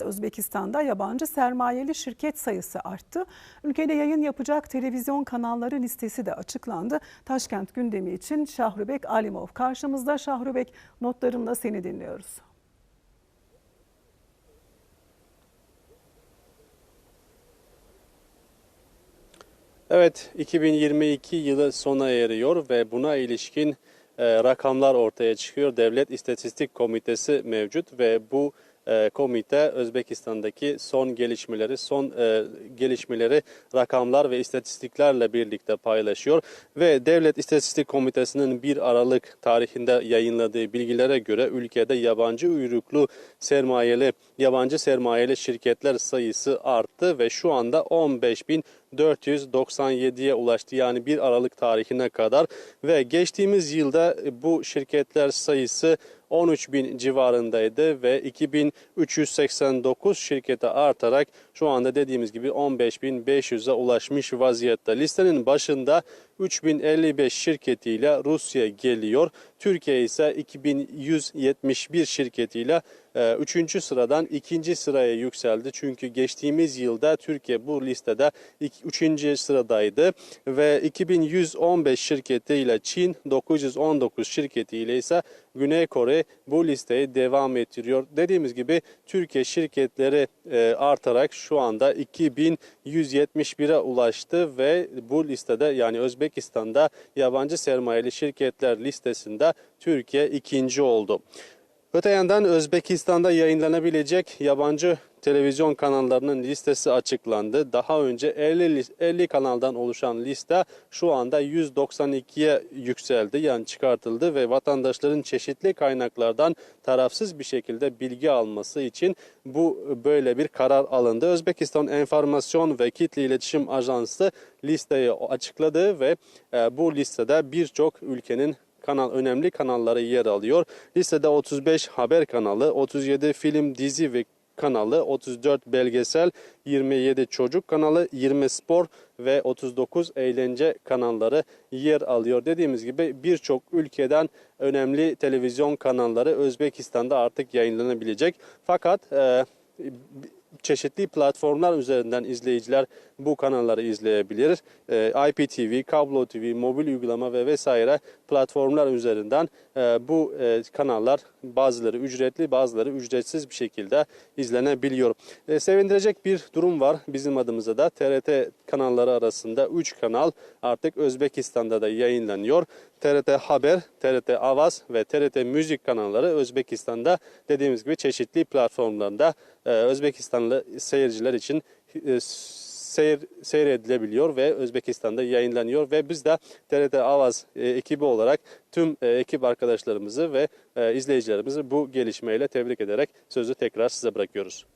Özbekistan'da yabancı sermayeli şirket sayısı arttı. Ülkede yayın yapacak televizyon kanalları listesi de açıklandı. Taşkent gündemi için Şahrubek Alimov karşımızda. Şahrubek notlarında seni dinliyoruz. Evet, 2022 yılı sona eriyor ve buna ilişkin e, rakamlar ortaya çıkıyor. Devlet İstatistik Komitesi mevcut ve bu komite Özbekistan'daki son gelişmeleri, son e, gelişmeleri rakamlar ve istatistiklerle birlikte paylaşıyor. Ve Devlet İstatistik Komitesi'nin 1 Aralık tarihinde yayınladığı bilgilere göre ülkede yabancı uyruklu sermayeli, yabancı sermayeli şirketler sayısı arttı ve şu anda 15 bin 497'ye ulaştı. Yani 1 Aralık tarihine kadar ve geçtiğimiz yılda bu şirketler sayısı 13 bin civarındaydı ve 2389 şirkete artarak şu anda dediğimiz gibi 15.500'e ulaşmış vaziyette. Listenin başında 3055 şirketiyle Rusya geliyor. Türkiye ise 2171 şirketiyle 3. sıradan 2. sıraya yükseldi. Çünkü geçtiğimiz yılda Türkiye bu listede 3. sıradaydı ve 2115 şirketiyle Çin 919 şirketiyle ise Güney Kore bu listeyi devam ettiriyor. Dediğimiz gibi Türkiye şirketleri e, artarak şu anda 2171'e ulaştı ve bu listede yani Özbekistan'da yabancı sermayeli şirketler listesinde Türkiye ikinci oldu. Öte yandan Özbekistan'da yayınlanabilecek yabancı televizyon kanallarının listesi açıklandı. Daha önce 50, 50 kanaldan oluşan liste şu anda 192'ye yükseldi yani çıkartıldı ve vatandaşların çeşitli kaynaklardan tarafsız bir şekilde bilgi alması için bu böyle bir karar alındı. Özbekistan Enformasyon ve Kitle İletişim Ajansı listeyi açıkladı ve e, bu listede birçok ülkenin kanal önemli kanalları yer alıyor. Listede 35 haber kanalı, 37 film, dizi ve kanalı, 34 belgesel, 27 çocuk kanalı, 20 spor ve 39 eğlence kanalları yer alıyor. Dediğimiz gibi birçok ülkeden önemli televizyon kanalları Özbekistan'da artık yayınlanabilecek. Fakat e, çeşitli platformlar üzerinden izleyiciler bu kanalları izleyebilir. E, IPTV, Kablo TV, mobil uygulama ve vesaire platformlar üzerinden e, bu e, kanallar bazıları ücretli bazıları ücretsiz bir şekilde izlenebiliyor. E, sevindirecek bir durum var bizim adımıza da TRT kanalları arasında 3 kanal artık Özbekistan'da da yayınlanıyor. TRT Haber, TRT Avaz ve TRT Müzik kanalları Özbekistan'da dediğimiz gibi çeşitli platformlarında e, Özbekistanlı seyirciler için e, seyir, seyredilebiliyor ve Özbekistan'da yayınlanıyor ve biz de TRT Avaz e, ekibi olarak tüm e, ekip arkadaşlarımızı ve e, izleyicilerimizi bu gelişmeyle tebrik ederek sözü tekrar size bırakıyoruz.